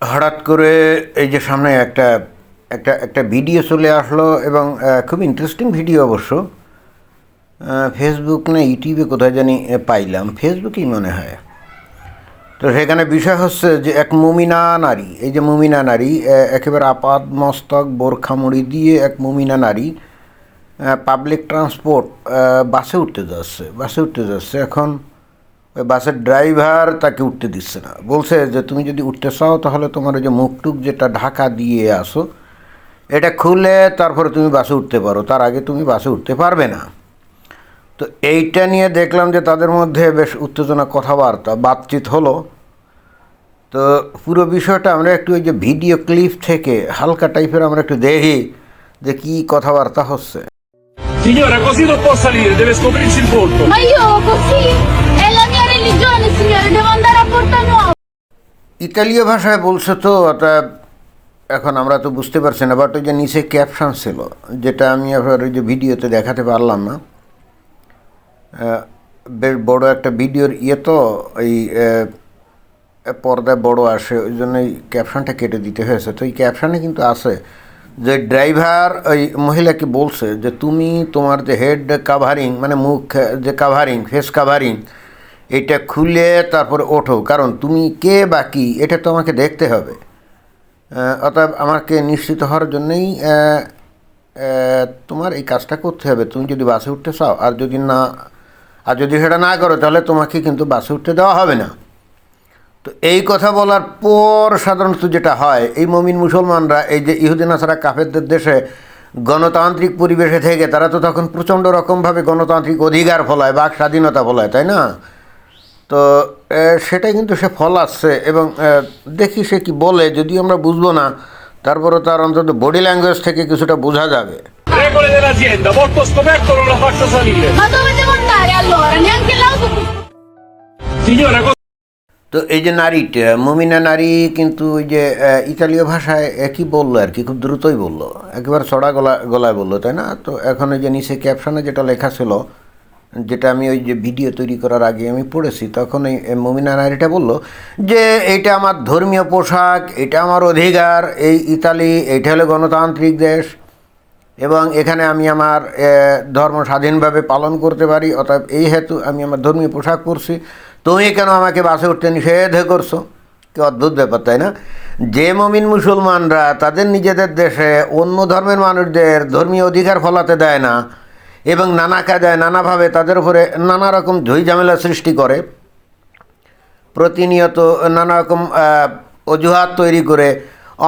হঠাৎ করে এই যে সামনে একটা একটা একটা ভিডিও চলে আসলো এবং খুব ইন্টারেস্টিং ভিডিও অবশ্য। ফেসবুক না ইউটিউবে কোথায় জানি পাইলাম। ফেসবুকেই মনে হয়। তো সেখানে বিষয় হচ্ছে যে এক মুমিনা নারী, এই যে মুমিনা নারী একেবারে আপাদ মস্তক, বোরখা মুড়ি দিয়ে এক মুমিনা নারী পাবলিক ট্রান্সপোর্ট বাসে উঠতে যাচ্ছে, বাসে উঠতে যাচ্ছে। এখন বাসের ড্রাইভার তাকে উঠতে দিচ্ছে না। বলছে যে তুমি যদি উঠতে চাও তাহলে তোমার ওই যে মুখটুক যেটা ঢাকা দিয়ে আসো এটা খুলে তারপরে তুমি বাসে উঠতে পারো। তার আগে তুমি বাসে উঠতে পারবে না। তো এইটা নিয়ে দেখলাম যে তাদের মধ্যে বেশ উত্তেজনা কথাবার্তা বাতচিত হলো। তো পুরো বিষয়টা আমরা একটু ওই যে ভিডিও ক্লিপ থেকে হালকা টাইপের আমরা একটু দেখি যে কী কথাবার্তা হচ্ছে। Signora, così non può salire, deve scoprirsi il volto. Ma io così? ইতালীয় ভাষায় বলছে তো ওটা এখন আমরা তো বুঝতে পারছি না বাট ওই যে নিচে ক্যাপশন ছিল যেটা আমি আবার ওই যে ভিডিওতে দেখাতে পারলাম না। বেশ বড় একটা ভিডিওর ইয়ে তো আহ, পর্দায় বড় আসে ওই জন্য এই ক্যাপশনটা কেটে দিতে হয়েছে। তো এই ক্যাপশনে কিন্তু আছে যে ড্রাইভার ওই মহিলাকে বলছে যে তুমি তোমার যে হেড কাভারিং মানে মুখ যে কাভারিং ফেস কাভারিং এটা খুলে তারপরে ওঠো। কারণ তুমি কে বাকি এটা তো আমাকে দেখতে হবে। অতএব আমাকে নিশ্চিত হওয়ার জন্যই তোমার এই কাজটা করতে হবে। তুমি যদি বাসে উঠতে চাও, আর যদি না, আর যদি সেটা না করো, তাহলে তোমাকে কিন্তু বাসে উঠতে দেওয়া হবে না। তো এই কথা বলার পর সাধারণত যেটা হয়, এই মমিন মুসলমানরা, এই যে ইহুদিন আসারা কাফেরদের দেশে গণতান্ত্রিক পরিবেশে থেকে, তারা তো তখন প্রচণ্ড রকমভাবে গণতান্ত্রিক অধিকার ফলায়, বাক স্বাধীনতা ফলায়, তাই না? তো সেটাই কিন্তু সে ফল আসছে এবং দেখি সে কি বলে, যদিও আমরা বুঝব না তারপরে তার অন্তত বডি ল্যাঙ্গুয়েজ থেকে কিছুটা বোঝা যাবে। তো এই যে নারীটা মুমিনা নারী কিন্তু ওই যে ইতালীয় ভাষায় একই বলল আর কি? খুব দ্রুতই বলল। একেবারে চড়া গলা, গলায় বলল, তাই না? তো এখন ওই যে নিচে ক্যাপশনে যেটা লেখা ছিল যেটা আমি ওই যে ভিডিও তৈরি করার আগে আমি পড়েছি, তখন এই মমিনা নারীটা বলল যে এটা আমার ধর্মীয় পোশাক, এটা আমার অধিকার, এই ইতালি, এইটা হলো গণতান্ত্রিক দেশ এবং এখানে আমি আমার ধর্ম স্বাধীনভাবে পালন করতে পারি, অতএব এই হেতু আমি আমার ধর্মীয় পোশাক পরছি। তুমি কেন আমাকে বাসে উঠতে নিষেধ করছ? কি অদ্ভুত ব্যাপার, তাই না? যে মমিন মুসলমানরা তাদের নিজেদের দেশে অন্য ধর্মের মানুষদের ধর্মীয় অধিকার ফলাতে দেয় না এবং নানা কায়দায়, নানাভাবে তাদের উপরে নানা রকম ঝই ঝামেলা সৃষ্টি করে। প্রতিনিয়ত নানা রকম অজুহাত তৈরি করে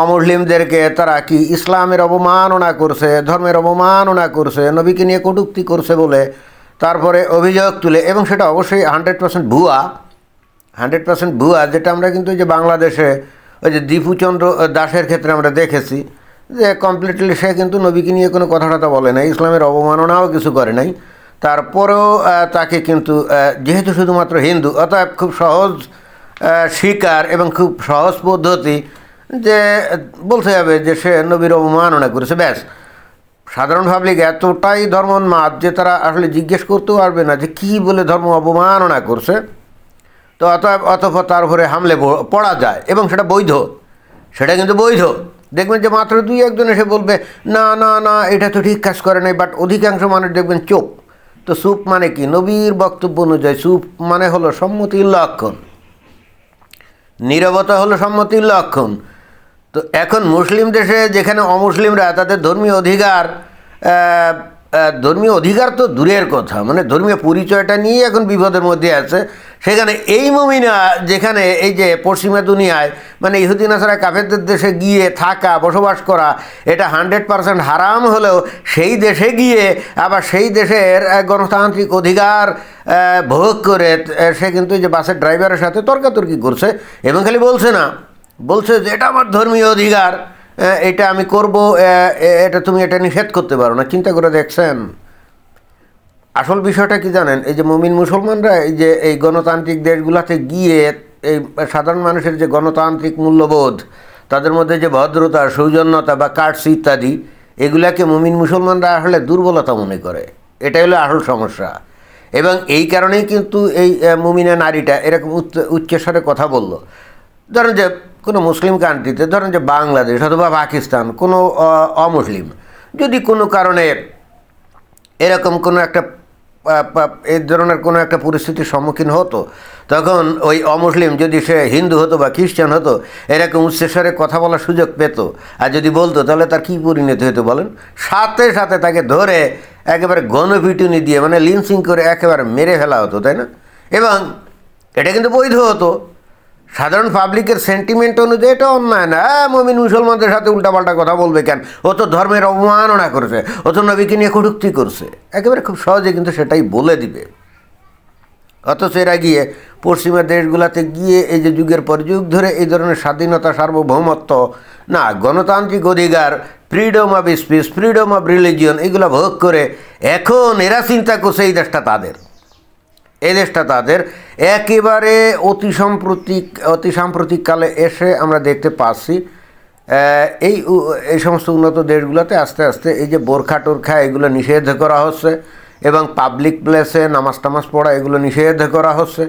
অমুসলিমদেরকে তারা কি ইসলামের অবমাননা করছে, ধর্মের অবমাননা করছে, নবীকে নিয়ে কটূক্তি করছে বলে তারপরে অভিযোগ তুলে, এবং সেটা অবশ্যই হান্ড্রেড পার্সেন্ট ভুয়া। হান্ড্রেড পার্সেন্ট ভুয়া, যেটা আমরা কিন্তু ওই যে বাংলাদেশে ওই যে দীপুচন্দ্র দাসের ক্ষেত্রে আমরা দেখেছি। যে কমপ্লিটলি সে কিন্তু নবীকে নিয়ে কোনো কথা টথা বলে নাই, ইসলামের অবমাননাও কিছু করে নাই। তারপরেও তাকে কিন্তু যেহেতু শুধুমাত্র হিন্দু, অতএব খুব সহজ স্বীকার এবং খুব সহজ পদ্ধতি যে বলতে হবে যে সে নবীর অবমাননা করেছে, ব্যাস। সাধারণ পাবলিক এতটাই ধর্মোন্মাদ যে তারা আসলে জিজ্ঞেস করতেও পারবে না যে কী বলে ধর্ম অবমাননা করছে। তো অতএব অতঃপর তার উপরে হামলে পড়া যায় এবং সেটা বৈধ। সেটা কিন্তু বৈধ। দেখবেন যে মাত্র দুই একজন এসে বলবে, না না না, এটা তো ঠিক কাজ করে নাই। বাট অধিকাংশ মানুষ দেখবেন চোখ তো সুপ মানে কি? নবীর বক্তব্য অনুযায়ী সুপ মানে হলো সম্মতির লক্ষণ। নীরবতা হলো সম্মতির লক্ষণ। তো এখন মুসলিম দেশে যেখানে অমুসলিমরা, তাদের ধর্মীয় অধিকার ধর্মীয় অধিকার তো দূরের কথা। মানে ধর্মীয় পরিচয়টা নিয়ে এখন বিপদের মধ্যে আছে। সেখানে এই মমিনা যেখানে এই যে পশ্চিমা দুনিয়ায় মানে ইহুদিন আসারা কাফেরদের দেশে গিয়ে থাকা, বসবাস করা, এটা হান্ড্রেড পারসেন্ট হারাম হলেও সেই দেশে গিয়ে আবার সেই দেশের গণতান্ত্রিক অধিকার ভোগ করে সে কিন্তু যে বাসের ড্রাইভারের সাথে তর্কাতর্কি করছে। এবং খালি বলছে না, বলছে যে এটা আমার ধর্মীয় অধিকার এটা আমি করব এটা তুমি এটা নিষেধ করতে পারো না, চিন্তা করে দেখছেন। আসল বিষয়টা কি জানেন? এই যে মুমিন মুসলমানরা এই যে এই গণতান্ত্রিক দেশগুলোতে গিয়ে এই সাধারণ মানুষের যে গণতান্ত্রিক মূল্যবোধ, তাদের মধ্যে যে ভদ্রতা, সৌজন্যতা বা কার্ডস ইত্যাদি, এগুলাকে মুমিন মুসলমানরা আসলে দুর্বলতা মনে করে। এটাই হলো আসল সমস্যা। এবং এই কারণেই কিন্তু এই মুমিনা নারীটা এরকম উচ্চ উচ্চস্বরে কথা বলল। ধরেন যে কোনো মুসলিম কান্ট্রিতে ধরেন যে বাংলাদেশ অথবা পাকিস্তান, কোনো অমুসলিম, যদি কোনো কারণে এরকম কোনো একটা এই ধরনের কোনো একটা পরিস্থিতির সম্মুখীন হতো, তখন ওই অমুসলিম যদি সে হিন্দু হতো বা খ্রিস্টান হতো, এরকম উচ্চেশ্বরে কথা বলার সুযোগ পেত। আর যদি বলতো, তাহলে তার কী পরিণতি হতো বলেন? সাথে সাথে তাকে ধরে একেবারে গণপিটুনি দিয়ে মানে লিনসিং করে একেবারে মেরে ফেলা হতো, তাই না? এবং এটা কিন্তু বৈধ হতো। সাধারণ পাবলিকের সেন্টিমেন্ট অনুযায়ী এটা অন্যায় না। মমিন মুসলমানদের সাথে উল্টাপাল্টা কথা বলবে কেন? ও তো ধর্মের অবমাননা করেছে, ও তো নবীকে নিয়ে কটুক্তি করছে। একেবারে খুব সহজে কিন্তু সেটাই বলে দিবে। অথচ এরা গিয়ে পশ্চিমা দেশগুলোতে গিয়ে এই যে যুগের পর যুগ ধরে এই ধরনের স্বাধীনতা, সার্বভৌমত্ব, না, গণতান্ত্রিক অধিকার freedom of speech freedom of religion এগুলো ভোগ করে এখন এরা চিন্তা করছে এই দেশটা তাদের। এই দেশটা তাদের। একেবারে অতি সাম্প্রতিক, অতি সাম্প্রতিককালে এসে আমরা দেখতে পাচ্ছি এই এই সমস্ত উন্নত দেশগুলোতে আস্তে আস্তে এই যে বোরখা টোরখা, এগুলো নিষেধ করা হচ্ছে এবং পাবলিক প্লেসে নামাজ টামাজ পড়া, এগুলো নিষেধ করা হচ্ছে।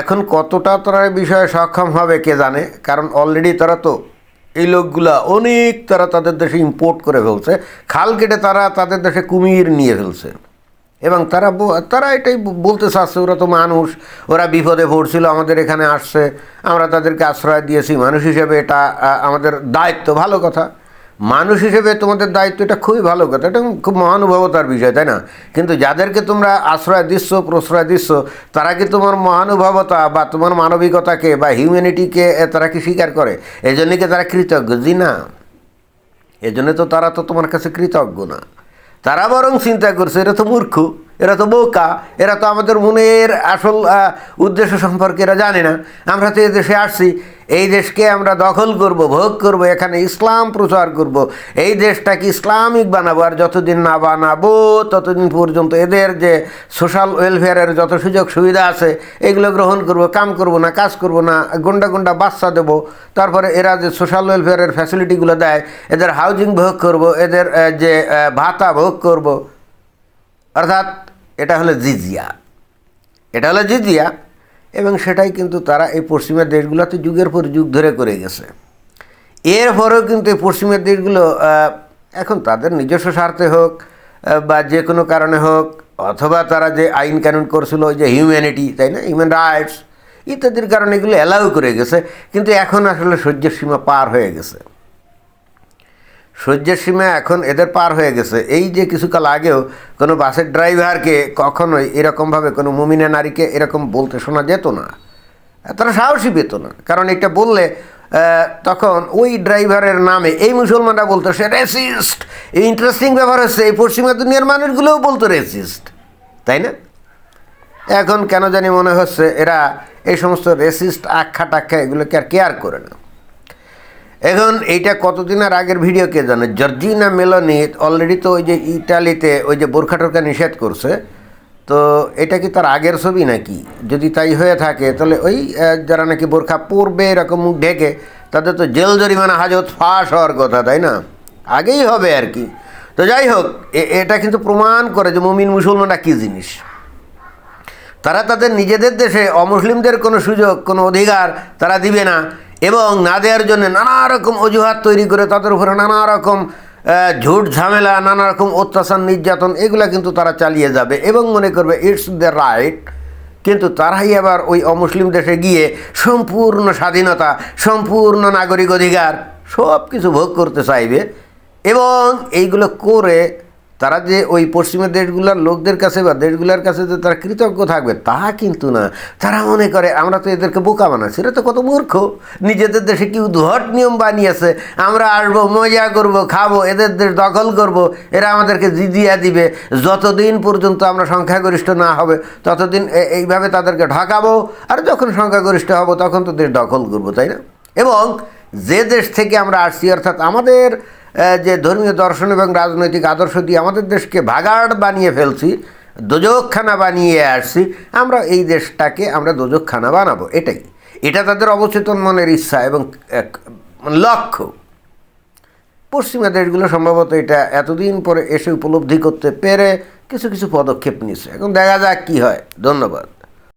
এখন কতটা তারা বিষয়ে সক্ষম হবে কে জানে? কারণ অলরেডি তারা তো এই লোকগুলা অনেক তারা তাদের দেশে ইম্পোর্ট করে ফেলছে। খাল কেটে তারা তাদের দেশে কুমির নিয়ে ফেলছে। এবং তারা তারা এটাই বলতে চাচ্ছে, ওরা তো মানুষ, ওরা বিপদে পড়ছিল, আমাদের এখানে আসছে, আমরা তাদেরকে আশ্রয় দিয়েছি। মানুষ হিসেবে এটা আমাদের দায়িত্ব, ভালো কথা। মানুষ হিসেবে তোমাদের দায়িত্ব, এটা খুবই ভালো কথা, এটা খুব মহানুভবতার বিষয়, তাই না? কিন্তু যাদেরকে তোমরা আশ্রয় দিচ্ছ, প্রশ্রয় দিচ্ছ, তারা কি তোমার মহানুভবতা বা তোমার মানবিকতাকে বা হিউম্যানিটিকে তারা কি স্বীকার করে? এই জন্যই কি তারা কৃতজ্ঞ? জি না। এজন্য তো তারা তো তোমার কাছে কৃতজ্ঞ না। তারা বরং চিন্তা করছে, এরা তো মূর্খ, এরা তো বোকা, এরা তো আমাদের মনের আসল উদ্দেশ্য সম্পর্কে এরা জানে না। আমরা তো এদেশে দেশে আসছি এই দেশকে আমরা দখল করব, ভোগ করব, এখানে ইসলাম প্রচার করব। এই দেশটাকে ইসলামিক বানাবো, আর যতদিন না বানাবো, ততদিন পর্যন্ত এদের যে সোশ্যাল ওয়েলফেয়ারের যত সুযোগ সুবিধা আছে, এগুলো গ্রহণ করব, কাম করব না, কাজ করব না, গুন্ডা গুন্ডা বাচ্চা দেবো। তারপরে এরা যে সোশ্যাল ওয়েলফেয়ারের ফ্যাসিলিটিগুলো দেয়, এদের হাউজিং ভোগ করব, এদের যে ভাতা ভোগ করব। অর্থাৎ এটা হলো জিজিয়া। এটা হলো জিজিয়া। এবং সেটাই কিন্তু তারা এই পশ্চিমের দেশগুলোতে যুগের পর যুগ ধরে করে গেছে। এরপরেও কিন্তু এই পশ্চিমের দেশগুলো এখন তাদের নিজস্ব স্বার্থে হোক বা যে কোনো কারণে হোক, অথবা তারা যে আইন কানুন করছিল, ওই যে হিউম্যানিটি তাই না? হিউম্যান রাইটস ইত্যাদির কারণে এগুলো অ্যালাউ করে গেছে। কিন্তু এখন আসলে সহ্যের সীমা পার হয়ে গেছে। সহ্যের সীমা এখন এদের পার হয়ে গেছে। এই যে কিছুকাল আগেও কোনো বাসের ড্রাইভারকে কখনোই এরকমভাবে কোনো মুমিনা নারীকে এরকম বলতে শোনা যেত না। তারা সাহসী পেত না। কারণ এটা বললে তখন ওই ড্রাইভারের নামে এই মুসলমানরা বলতো, সে রেসিস্ট এই ইন্টারেস্টিং ব্যাপার হচ্ছে, এই পশ্চিমা দুনিয়ার মানুষগুলোও বলতো রেসিস্ট তাই না? এখন কেন জানি মনে হচ্ছে, এরা এই সমস্ত রেসিস্ট আখ্যা টাখ্যা এগুলোকে আর কেয়ার করে না। এখন এইটা কতদিনের আগের ভিডিও কে জানে? জর্জিনা মেলনি অলরেডি তো ওই যে ইটালিতে ওই যে বোরখা টোরখা নিষেধ করছে, তো এটা কি তার আগের ছবি নাকি? যদি তাই হয়ে থাকে, তাহলে ওই যারা নাকি বোরখা পরবে, এরকম মুখ ঢেকে, তাদের তো জেল জরিমানা হাজত ফাঁস হওয়ার কথা, তাই না? আগেই হবে আর কি। তো যাই হোক এটা কিন্তু প্রমাণ করে যে মুমিন মুসলমানরা কী জিনিস। তারা তাদের নিজেদের দেশে অমুসলিমদের কোনো সুযোগ, কোনো অধিকার তারা দিবে না। এবং না দেওয়ার জন্য নানা রকম অজুহাত তৈরি করে তাদের উপরে নানা রকম ঝুট ঝামেলা, নানা রকম অত্যাচার, নির্যাতন, এগুলো কিন্তু তারা চালিয়ে যাবে এবং মনে করবে ইটস দ্য রাইট কিন্তু তারাই আবার ওই অমুসলিম দেশে গিয়ে সম্পূর্ণ স্বাধীনতা, সম্পূর্ণ নাগরিক অধিকার সব কিছু ভোগ করতে চাইবে এবং এইগুলো করে তারা যে ওই পশ্চিমের দেশগুলোর লোকদের কাছে বা দেশগুলোর কাছে যে তারা কৃতজ্ঞ থাকবে, তা কিন্তু না। তারা মনে করে, আমরা তো এদেরকে বোকা বানাচ্ছি, এরা তো কত মূর্খ। নিজেদের দেশে কি উদ্ভট নিয়ম বানিয়েছে? আমরা আসব, মজা করব, খাব, এদের দেশ দখল করব। এরা আমাদেরকে জিজিয়া দিবে। যতদিন পর্যন্ত আমরা সংখ্যাগরিষ্ঠ না হবে, ততদিন এইভাবে তাদেরকে ঢাকাবো আর যখন সংখ্যাগরিষ্ঠ হব, তখন তো দেশ দখল করব, তাই না? এবং যে দেশ থেকে আমরা আসছি, অর্থাৎ আমাদের যে ধর্মীয় দর্শন এবং রাজনৈতিক আদর্শ দিয়ে আমাদের দেশকে ভাগাড় বানিয়ে ফেলছি দোজকখানা বানিয়ে আসছি আমরা এই দেশটাকে আমরা দোজকখানা বানাবো এটাই। এটা তাদের অবচেতন মনের ইচ্ছা এবং এক, লক্ষ্য। পশ্চিমা দেশগুলো সম্ভবত এটা এতদিন পরে এসে উপলব্ধি করতে পেরে কিছু কিছু পদক্ষেপ নিচ্ছে এখন দেখা যাক কী হয়। ধন্যবাদ।